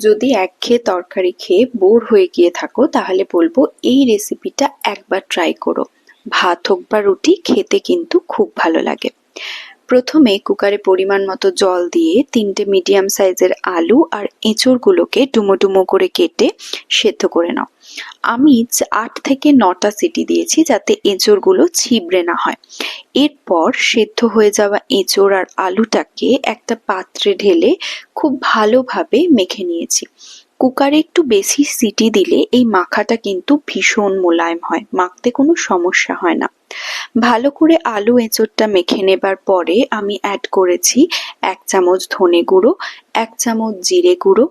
যদি একঘেয়ে তরকারি খেয়ে বোর হয়ে গিয়ে থাকো, তাহলে বলব এই রেসিপিটা একবার ট্রাই করো। ভাত হোক বা রুটি, খেতে কিন্তু খুব ভালো লাগে। প্রথমে কুকারে পরিমাণ মতো জল দিয়ে তিনটে মিডিয়াম সাইজের আলু আর এঁচড়গুলোকে ডুমো ডুমো করে কেটে সেদ্ধ করে নাও। আমি আট থেকে নটা সিটি দিয়েছি যাতে এঁচড়গুলো ছিবড়ে না হয়। এরপর সেদ্ধ হয়ে যাওয়া এঁচড় আর আলুটাকে একটা পাত্রে ঢেলে খুব ভালোভাবে মেখে নিয়েছি। কুকারে একটু বেশি সিটি দিলে এই মাখাটা কিন্তু ভীষণ মোলায়েম হয়, মাখতে কোনো সমস্যা হয় না। ভালো করে আলু এঁচড়টা মেখে নেবার পরে আমি অ্যাড করেছি এক চামচ ধনে গুঁড়ো, এক চামচ জিরে গুঁড়ো,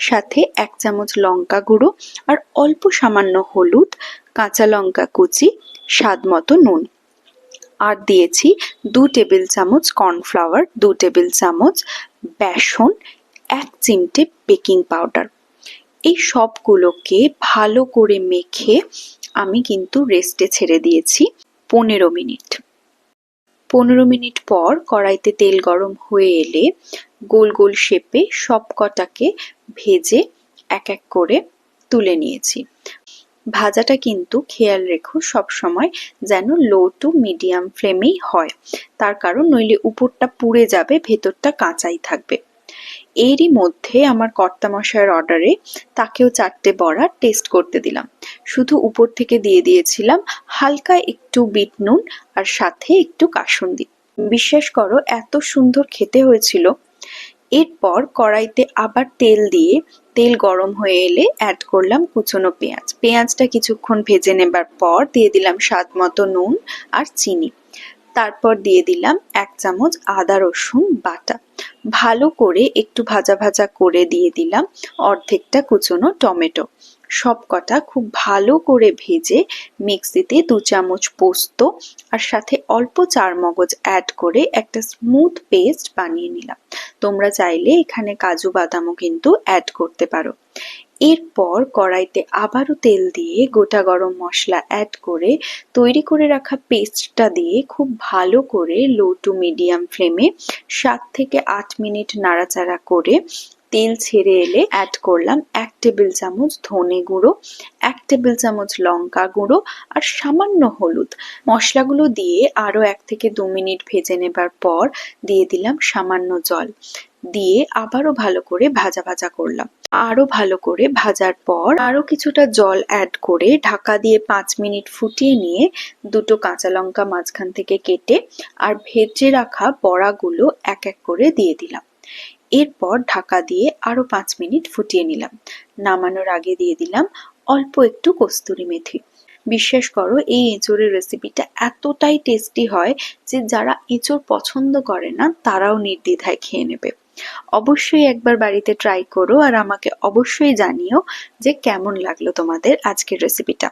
সাথে এক চামচ লঙ্কা গুঁড়ো আর অল্প সামান্য হলুদ, কাঁচা লঙ্কা কুচি, স্বাদ মতো নুন। আর দিয়েছি দু টেবিল চামচ কর্নফ্লাওয়ার, দু টেবিল চামচ বেসন, এক চিমটে বেকিং পাউডার। এই সবগুলোকে ভালো করে মেখে আমি কিন্তু রেস্টে ছেড়ে দিয়েছি পনেরো মিনিট। পনেরো মিনিট পর কড়াইতে তেল গরম হয়ে এলে গোল গোল শেপে সব কটাকে ভেজে এক এক করে তুলে নিয়েছি। ভাজাটা কিন্তু খেয়াল রেখো সব সময় যেন লো টু মিডিয়াম ফ্লেমেই হয়। তার কারণ নইলে উপরটা পুড়ে যাবে, ভেতরটা কাঁচাই থাকবে। এরই মধ্যে আমার কর্তামশাইয়ের অর্ডারে তাকেও চারটে বড়া টেস্ট করতে দিলাম। শুধু উপর থেকে দিয়ে দিয়েছিলাম হালকা একটু বিট নুন আর সাথে একটু কাসুন্দি। বিশ্বাস করো, এত সুন্দর খেতে হয়েছিল। এরপর কড়াইতে আবার তেল দিয়ে তেল গরম হয়ে এলে অ্যাড করলাম কুচনো পেঁয়াজ। পেঁয়াজটা কিছুক্ষণ ভেজে নেবার পর দিয়ে দিলাম স্বাদ মতো নুন আর চিনি। তারপর দিয়ে দিলাম এক চামচ আদা রসুন বাটা। ভালো করে একটু ভাজা ভাজা করে দিয়ে দিলাম। অর্ধেকটা কুচনো টমেটো। সব কটা খুব ভালো করে ভেজে মিক্সিতে দু চামচ পোস্ত আর সাথে অল্প চার মগজ অ্যাড করে একটা স্মুথ পেস্ট বানিয়ে নিলাম। তোমরা চাইলে এখানে কাজু বাদামও কিন্তু অ্যাড করতে পারো। এরপর কড়াইতে আবারও তেল দিয়ে গোটা গরম মশলা অ্যাড করে তৈরি করে রাখা পেস্টটা দিয়ে খুব ভালো করে লো টু মিডিয়াম ফ্লেমে সাত থেকে আট মিনিট নাড়াচাড়া করে তেল ছেড়ে এলে অ্যাড করলাম এক টেবিল চামচ ধনে গুঁড়ো, এক টেবিল চামচ লঙ্কা গুঁড়ো আর সামান্য হলুদ। মশলাগুলো দিয়ে আরও এক থেকে দু মিনিট ভেজে নেবার পর দিয়ে দিলাম সামান্য জল। দিয়ে আবারও ভালো করে ভাজা ভাজা করলাম। আরও ভালো করে ভাজার পর আরও কিছুটা জল অ্যাড করে ঢাকা দিয়ে পাঁচ মিনিট ফুটিয়ে নিয়ে দুটো কাঁচা লঙ্কা মাঝখান থেকে কেটে আর ভেজে রাখা বড়াগুলো এক এক করে দিয়ে দিলাম। এরপর ঢাকা দিয়ে আরও পাঁচ মিনিট ফুটিয়ে নিলাম। নামানোর আগে দিয়ে দিলাম অল্প একটু কস্তুরি মেথি। বিশ্বাস করো, এই এঁচোড়ের রেসিপিটা এতটাই টেস্টি হয় যে যারা এঁচোড় পছন্দ করে না, তারাও নির্দ্বিধায় খেয়ে নেবে। অবশ্যই একবার বাড়িতে ট্রাই করো আর আমাকে অবশ্যই জানিও যে কেমন লাগল তোমাদের আজকের রেসিপিটা